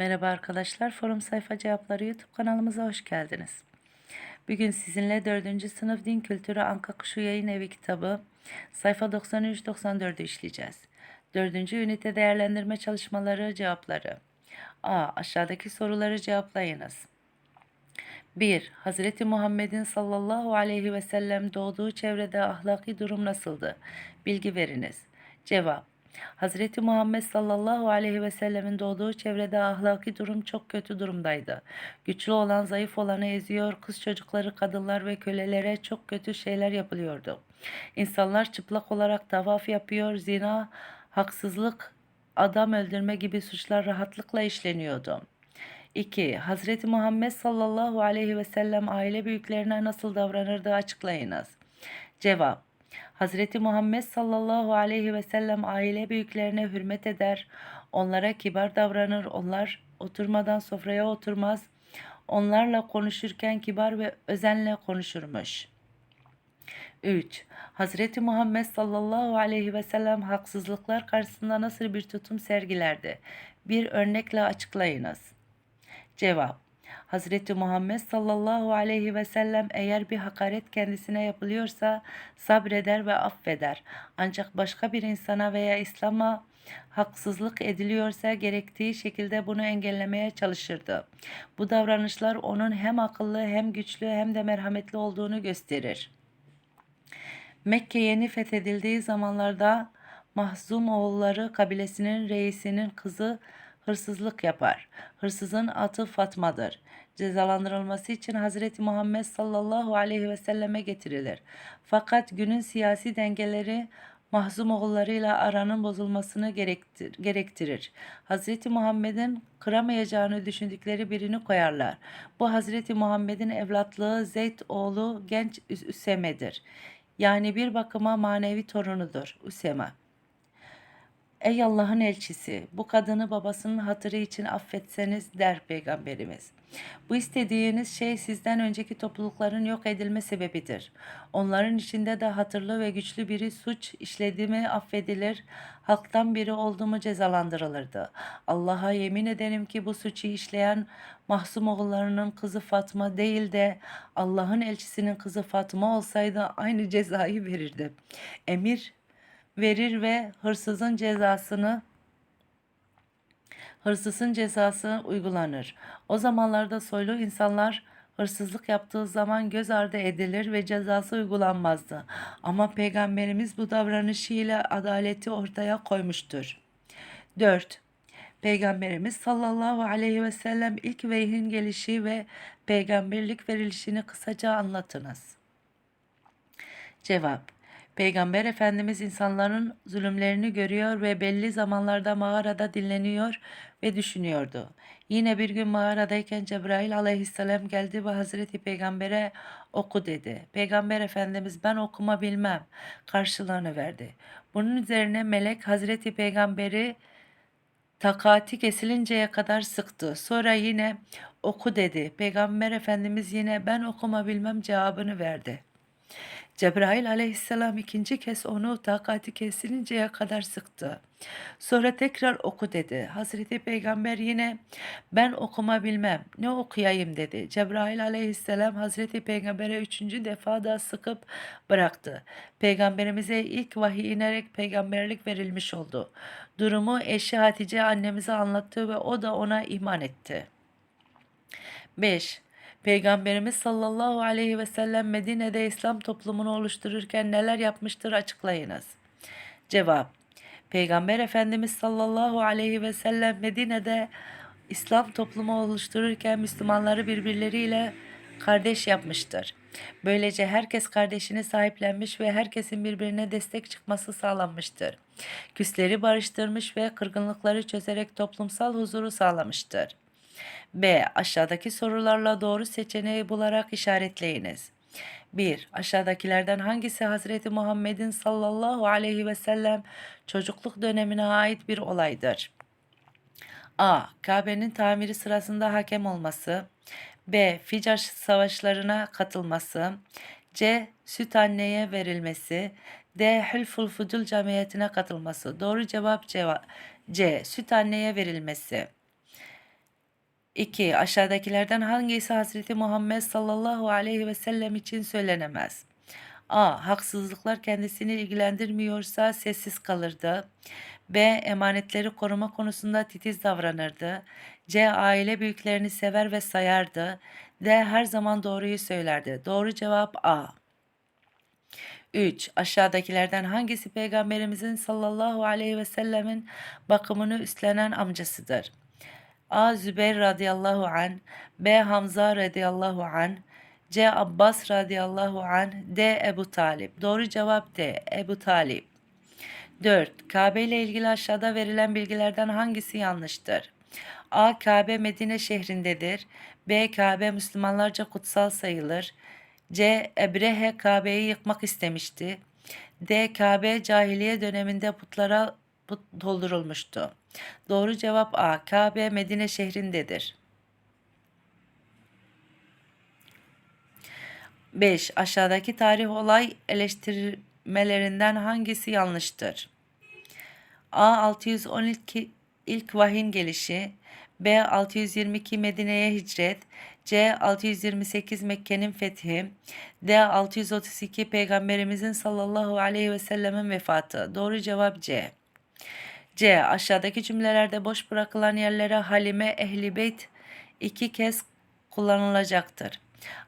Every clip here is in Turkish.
Merhaba arkadaşlar, Forum Sayfa Cevapları YouTube kanalımıza hoş geldiniz. Bugün sizinle 4. sınıf Din Kültürü Anka Kuşu Yayın Evi kitabı sayfa 93-94'ü işleyeceğiz. 4. ünite değerlendirme çalışmaları cevapları. A. Aşağıdaki soruları cevaplayınız. 1. Hazreti Muhammed'in sallallahu aleyhi ve sellem doğduğu çevrede ahlaki durum nasıldı? Bilgi veriniz. Cevap. Hazreti Muhammed sallallahu aleyhi ve sellemin doğduğu çevrede ahlaki durum çok kötü durumdaydı. Güçlü olan zayıf olanı eziyor, kız çocukları, kadınlar ve kölelere çok kötü şeyler yapılıyordu. İnsanlar çıplak olarak tavaf yapıyor, zina, haksızlık, adam öldürme gibi suçlar rahatlıkla işleniyordu. 2. Hazreti Muhammed sallallahu aleyhi ve sellem aile büyüklerine nasıl davranırdı açıklayınız. Cevap. Hazreti Muhammed sallallahu aleyhi ve sellem aile büyüklerine hürmet eder, onlara kibar davranır, onlar oturmadan sofraya oturmaz, onlarla konuşurken kibar ve özenle konuşurmuş. 3. Hazreti Muhammed sallallahu aleyhi ve sellem haksızlıklar karşısında nasıl bir tutum sergilerdi? Bir örnekle açıklayınız. Cevap Hazreti Muhammed sallallahu aleyhi ve sellem eğer bir hakaret kendisine yapılıyorsa sabreder ve affeder. Ancak başka bir insana veya İslam'a haksızlık ediliyorsa gerektiği şekilde bunu engellemeye çalışırdı. Bu davranışlar onun hem akıllı hem güçlü hem de merhametli olduğunu gösterir. Mekke yeni fethedildiği zamanlarda Mahzum oğulları kabilesinin reisinin kızı hırsızlık yapar. Hırsızın atı Fatma'dır. Cezalandırılması için Hazreti Muhammed sallallahu aleyhi ve selleme getirilir. Fakat günün siyasi dengeleri mahzum oğullarıyla aranın bozulmasını gerektir, gerektirir. Hazreti Muhammed'in kıramayacağını düşündükleri birini koyarlar. Bu Hazreti Muhammed'in evlatlığı Zeyd oğlu genç Üseme'dir. Yani bir bakıma manevi torunudur Üseme. Ey Allah'ın elçisi, bu kadını babasının hatırı için affetseniz der Peygamberimiz. Bu istediğiniz şey sizden önceki toplulukların yok edilme sebebidir. Onların içinde de hatırlı ve güçlü biri suç işledi mi affedilir, halktan biri oldu mu cezalandırılırdı. Allah'a yemin ederim ki bu suçu işleyen Mahsum oğullarının kızı Fatma değil de Allah'ın elçisinin kızı Fatma olsaydı aynı cezayı verirdi. Emir verir ve hırsızın cezasını hırsızın cezası uygulanır. O zamanlarda soylu insanlar hırsızlık yaptığı zaman göz ardı edilir ve cezası uygulanmazdı. Ama peygamberimiz bu davranışıyla adaleti ortaya koymuştur. 4. Peygamberimiz sallallahu aleyhi ve sellem ilk vehyin gelişi ve peygamberlik verilişini kısaca anlatınız. Cevap Peygamber Efendimiz insanların zulümlerini görüyor ve belli zamanlarda mağarada dinleniyor ve düşünüyordu. Yine bir gün mağaradayken Cebrail aleyhisselam geldi ve Hazreti Peygamber'e oku dedi. Peygamber Efendimiz ben okuma bilmem karşılığını verdi. Bunun üzerine melek Hazreti Peygamber'i takati kesilinceye kadar sıktı. Sonra yine oku dedi. Peygamber Efendimiz yine ben okuma bilmem cevabını verdi. Cebrail aleyhisselam ikinci kez onu takati kesilinceye kadar sıktı. Sonra tekrar oku dedi. Hazreti Peygamber yine ben okuma bilmem ne okuyayım dedi. Cebrail aleyhisselam Hazreti Peygamber'e üçüncü defa da sıkıp bıraktı. Peygamberimize ilk vahiy inerek peygamberlik verilmiş oldu. Durumu eşi Hatice annemize anlattı ve o da ona iman etti. 5. Peygamberimiz sallallahu aleyhi ve sellem Medine'de İslam toplumunu oluştururken neler yapmıştır açıklayınız. Cevap Peygamber Efendimiz sallallahu aleyhi ve sellem Medine'de İslam toplumu oluştururken Müslümanları birbirleriyle kardeş yapmıştır. Böylece herkes kardeşini sahiplenmiş ve herkesin birbirine destek çıkması sağlanmıştır. Küsleri barıştırmış ve kırgınlıkları çözerek toplumsal huzuru sağlamıştır. B. Aşağıdaki sorularla doğru seçeneği bularak işaretleyiniz. 1. Aşağıdakilerden hangisi Hazreti Muhammed'in sallallahu aleyhi ve sellem çocukluk dönemine ait bir olaydır? A. Kabe'nin tamiri sırasında hakem olması. B. Ficar savaşlarına katılması. C. Süt anneye verilmesi. D. Hülful Fudul Cemiyeti'ne katılması. Doğru cevap ceva C. Süt anneye verilmesi. 2. Aşağıdakilerden hangisi Hazreti Muhammed sallallahu aleyhi ve sellem için söylenemez? A. Haksızlıklar kendisini ilgilendirmiyorsa sessiz kalırdı. B. Emanetleri koruma konusunda titiz davranırdı. C. Aile büyüklerini sever ve sayardı. D. Her zaman doğruyu söylerdi. Doğru cevap A. 3. Aşağıdakilerden hangisi Peygamberimizin sallallahu aleyhi ve sellemin bakımını üstlenen amcasıdır? A. Zübeyir radıyallahu an, B. Hamza radıyallahu an, C. Abbas radıyallahu an, D. Ebu Talip. Doğru cevap D. Ebu Talip. 4. Kabe ile ilgili aşağıda verilen bilgilerden hangisi yanlıştır? A. Kabe Medine şehrindedir. B. Kabe Müslümanlarca kutsal sayılır. C. Ebrehe Kabe'yi yıkmak istemişti. D. Kabe cahiliye döneminde putlara put doldurulmuştu. Doğru cevap A. Kabe Medine şehrindedir. 5. Aşağıdaki tarih olay eleştirmelerinden hangisi yanlıştır? A. 612 ilk vahyin gelişi, B. 622 Medine'ye hicret, C. 628 Mekke'nin fethi, D. 632 Peygamberimizin sallallahu aleyhi ve sellemin vefatı. Doğru cevap C. C. Aşağıdaki cümlelerde boş bırakılan yerlere Halime Ehli Beyt iki kez kullanılacaktır.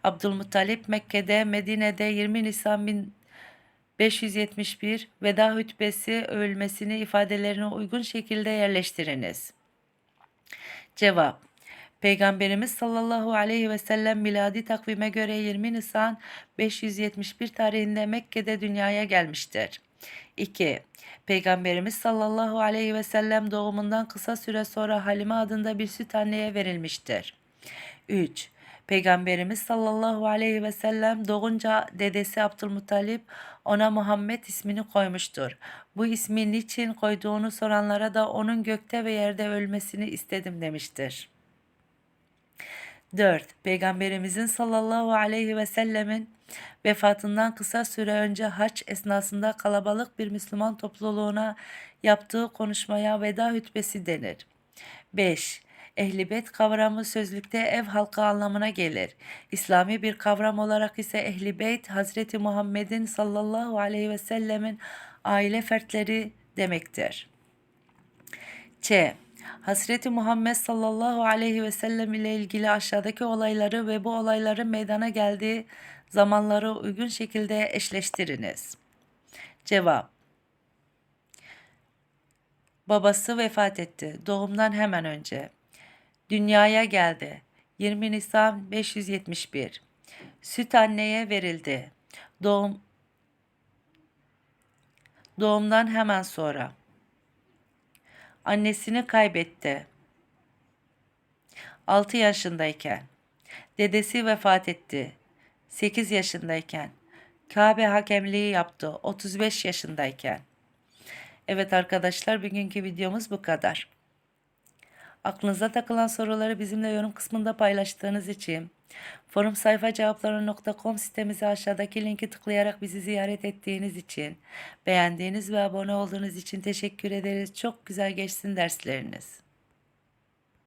Abdülmuttalip Mekke'de, Medine'de 20 Nisan 1571 veda hutbesi övülmesini ifadelerine uygun şekilde yerleştiriniz. Cevap Peygamberimiz sallallahu aleyhi ve sellem miladi takvime göre 20 Nisan 571 tarihinde Mekke'de dünyaya gelmiştir. 2. Peygamberimiz sallallahu aleyhi ve sellem doğumundan kısa süre sonra Halime adında bir süt anneye verilmiştir. 3. Peygamberimiz sallallahu aleyhi ve sellem doğunca dedesi Abdülmuttalip ona Muhammed ismini koymuştur. Bu ismi niçin koyduğunu soranlara da onun gökte ve yerde ölmesini istedim demiştir. 4. Peygamberimizin sallallahu aleyhi ve sellemin vefatından kısa süre önce haç esnasında kalabalık bir Müslüman topluluğuna yaptığı konuşmaya veda hutbesi denir. 5. Ehlibet kavramı sözlükte ev halkı anlamına gelir. İslami bir kavram olarak ise ehlibeyt Hazreti Muhammed'in sallallahu aleyhi ve sellemin aile fertleri demektir. Ç. Hazreti Muhammed sallallahu aleyhi ve sellem ile ilgili aşağıdaki olayları ve bu olayların meydana geldiği zamanları uygun şekilde eşleştiriniz. Cevap Babası vefat etti doğumdan hemen önce. Dünyaya geldi. 20 Nisan 571. Süt anneye verildi. Doğum doğumdan hemen sonra. Annesini kaybetti. 6 yaşındayken. Dedesi vefat etti. 8 yaşındayken. Kabe hakemliği yaptı 35 yaşındayken. Evet arkadaşlar bugünkü videomuz bu kadar. Aklınıza takılan soruları bizimle yorum kısmında paylaştığınız için, forum sayfa cevapları.com sitemizi aşağıdaki linki tıklayarak bizi ziyaret ettiğiniz için, beğendiğiniz ve abone olduğunuz için teşekkür ederiz. Çok güzel geçsin dersleriniz.